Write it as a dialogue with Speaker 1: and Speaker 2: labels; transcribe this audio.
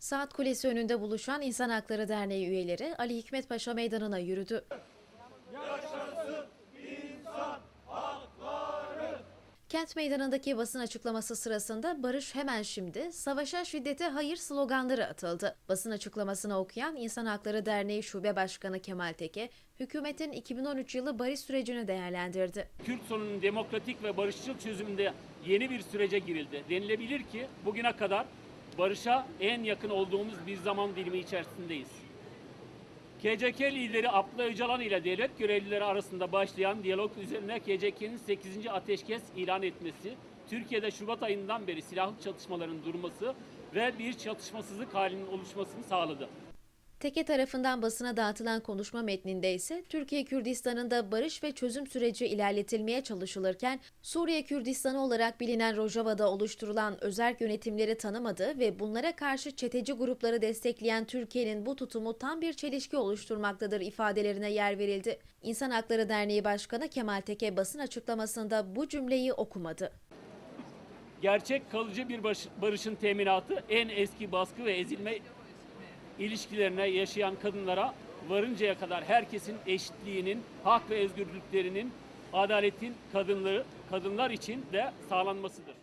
Speaker 1: Saat Kulesi önünde buluşan İnsan Hakları Derneği üyeleri Ali Hikmet Paşa Meydanı'na yürüdü. Kent meydanındaki basın açıklaması sırasında Barış Hemen Şimdi, Savaşa Şiddete Hayır sloganları atıldı. Basın açıklamasını okuyan İnsan Hakları Derneği Şube Başkanı Kemal Teke, hükümetin 2013 yılı barış sürecini değerlendirdi.
Speaker 2: Kürt sorununun demokratik ve barışçıl çözümünde yeni bir sürece girildi. Denilebilir ki bugüne kadar barışa en yakın olduğumuz bir zaman dilimi içerisindeyiz. KCK lideri Abdullah Öcalan ile devlet görevlileri arasında başlayan diyalog üzerine KCK'nin 8. ateşkes ilan etmesi, Türkiye'de Şubat ayından beri silahlı çatışmaların durması ve bir çatışmasızlık halinin oluşmasını sağladı.
Speaker 1: Teke tarafından basına dağıtılan konuşma metninde ise Türkiye Kürdistan'ında barış ve çözüm süreci ilerletilmeye çalışılırken Suriye Kürdistanı olarak bilinen Rojava'da oluşturulan özerk yönetimleri tanımadığı ve bunlara karşı çeteci grupları destekleyen Türkiye'nin bu tutumu tam bir çelişki oluşturmaktadır ifadelerine yer verildi. İnsan Hakları Derneği Başkanı Kemal Teke basın açıklamasında bu cümleyi okumadı.
Speaker 2: Gerçek kalıcı bir barış- barışın teminatı en eski baskı ve ezilme ilişkilerine yaşayan kadınlara varıncaya kadar herkesin eşitliğinin, hak ve özgürlüklerinin, adaletin kadınları, kadınlar için de sağlanmasıdır.